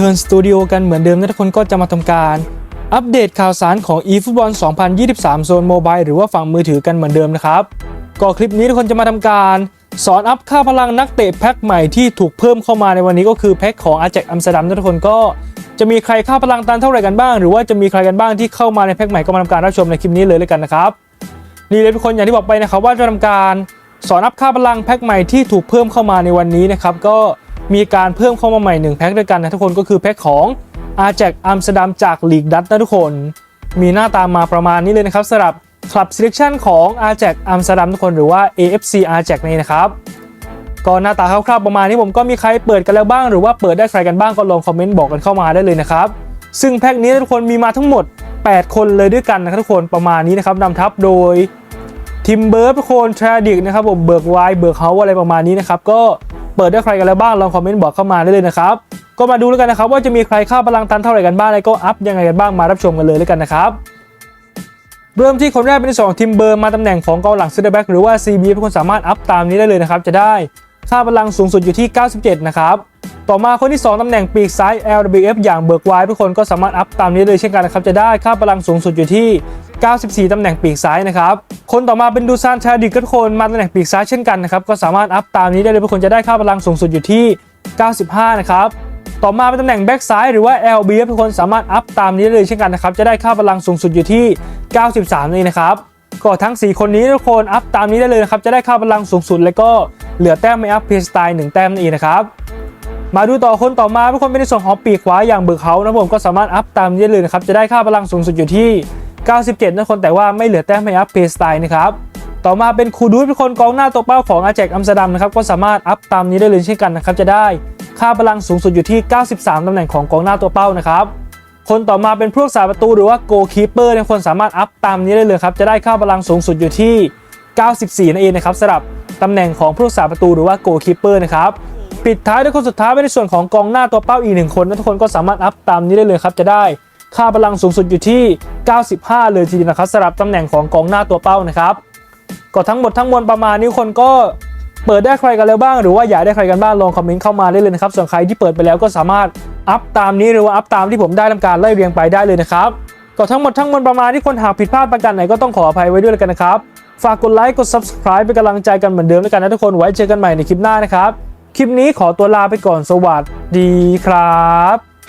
Return Studio กันเหมือนเดิมนะทุกคนก็จะมาทำการอัปเดตข่าวสารของ eFootball 2023 โซนโมบายหรือว่าฝั่งมือถือกันเหมือนเดิมนะครับ ก็คลิปนี้ทุกคนจะมาทำการสอนอัพค่าพลังนักเตะแพ็คใหม่ที่ถูกเพิ่มเข้ามาในวันนี้ก็คือแพ็คของอาแจกอัมสเตอร์ดัมนะทุกคนก็จะมีใครค่าพลังตันเท่าไหร่กันบ้าง หรือว่าจะมีใครกันบ้างที่เข้ามาในแพ็คใหม่ก็มาทำการรับชมในคลิปนี้เลยเลยกันนะครับนี่เลยทุกคนอย่างที่บอกไปนะครับว่าจะทำการสอนอัพค่าพลังแพ็คใหม่ที่ถูกเพิ่มเข้ามาในวันนี้นะครับก็ มีการเพิ่มเข้ามาใหม่ 1 แพ็คด้วยกันนะทุกคนก็คือแพ็คของอาแจกอัมสเตอร์ดัมจากลีกดัตนะทุกคน มีหน้าตามมาประมาณนี้เลยนะครับสำหรับ Club Selection ของ a j a x Amsterdam ทุกคนหรือว่า AFC a j a x นี่นะครับก็หน้าตาคร่าวๆประมาณนี้ผมก็มีใครเปิดกันแล้วบ้างหรือว่าเปิดได้ใครกันบ้างก็ลองคอมเมนต์บอกกันเข้ามาได้เลยนะครับซึ่งแพ็คนี้ทุกคนมีมาทั้งหมด 8 คนเลยด้วยกันนะครับทุกคนประมาณนี้นะครับนำทัพโดยทิมเบิร์ทุกคนทราดิกนะครับผมเบิร์กไวเบิร์กเฮาอะไรประมาณนี้นะครับก็ เปิดได้ใครกันแล้วบ้างลองคอมเมนต์บอกเข้ามาได้เลยนะครับก็มาดูแล้วกันนะครับว่าจะมีใครค่าพลังตันเท่าไหร่กันบ้างแล้วก็อัพยังไงกันบ้างมารับชมกันเลยแล้วกันนะครับเริ่มที่คนแรกเป็นที่สองทิมเบอร์มาตำแหน่งของกองหลังซนเตอร์แบ็กหรือว่า CB ทุกคนสามารถอัพตามนี้ได้เลยนะครับจะได้ค่าพลังสูงสุดอยู่ที่ 97 นะครับ ต่อมาคนที่ 2ตำแหน่งปีกซ้าย LWF อย่างเบิร์กไวทุกคนก็สามารถอัพตามนี้เลยเช่นกันนะครับจะได้ค่าพลังสูงสุดอยู่ที่ 94 ตำแหน่งปีกซ้ายนะครับ คนต่อมาเป็นดูซานชาดิกทุกคนมาตำแหน่งปีกซ้ายเช่นกันนะครับ ก็สามารถอัพตามนี้ได้เลยทุกคนจะได้ค่าพลังสูงสุดอยู่ที่ 95 นะครับ ต่อมาเป็นตำแหน่งแบ็กซ้ายหรือว่า LB ทุกคนสามารถอัพตามนี้ได้เลยเช่นกันนะครับ จะได้ค่าพลังสูงสุดอยู่ที่ 93 นี่นะครับ ก็ทั้ง 4 คนนี้ทุกคนอัพตามนี้ได้เลยนะครับ จะได้ค่าพลังสูงสุด แล้วก็เหลือแต้มไม่อัพเพย์สไตล์1แต้มนั่นเองนะครับมาดูต่อคนต่อมาทุกคนเป็นในส่วนของปีกขวาอย่างเบิร์กเฮานะผมก็สามารถอัพตามนี้ได้เลยนะครับ จะได้ค่าพลังสูงสุดอยู่ที่ 97นะคนแต่ว่าไม่เหลือแต้มไม่อัพเพย์สไตล์นะครับต่อมาเป็นคูดูสเป็นคนกองหน้าตัวเป้าของอาแจกอัมสเตอร์ดัมนะครับก็สามารถอัพตามนี้ได้เลยเช่นกันนะครับจะได้ค่าพลังสูงสุดอยู่ที่ 93 ตำแหน่งของกองหน้าตัวเป้านะครับคนต่อมาเป็นพวกสาประตูหรือว่าโกคีเปอร์เนี่ยคนสามารถอัพตามนี้ได้เลยครับจะได้ค่าพลังสูงสุดอยู่ที่ 94 นั่นเองนะครับสำหรับตำแหน่งของผู้รักษาประตูหรือว่าโกคีเปอร์นะครับปิดท้ายด้วยคนสุดท้ายเป็นในส่วนของกองหน้าตัวเป้าอีกหนึ่งคนนะทุกคนก็สามารถอัพตามนี้ได้เลยครับจะได้ค่าพลังสูงสุดอยู่ที่ 95 เลยทีเดียวนะครับสำหรับตำแหน่งของกองหน้าตัวเป้านะครับก็ทั้งหมดทั้งมวลประมาณนี้คนก็เปิดได้ใครกันแล้วบ้าง หรือว่าอยากได้ใครกันบ้างลองคอมเมนต์เข้ามาได้เลยนะครับ ส่วนใครที่เปิดไปแล้วก็สามารถอัพตามนี้หรือว่าอัพตามที่ผมได้ทำการไล่เรียงไปได้เลยนะครับก็ทั้งหมดทั้งมวลประมาณที่คนหากผิดพลาดประการไหนก็ต้องขออภัยไว้ด้วยกันนะครับ ฝากกดไลค์กด subscribe เป็นกำลังใจกันเหมือนเดิมแล้วยกันนะทุกคนไว้เจอกันใหม่ในคลิปหน้านะครับคลิปนี้ขอตัวลาไปก่อนสวัสดีครับ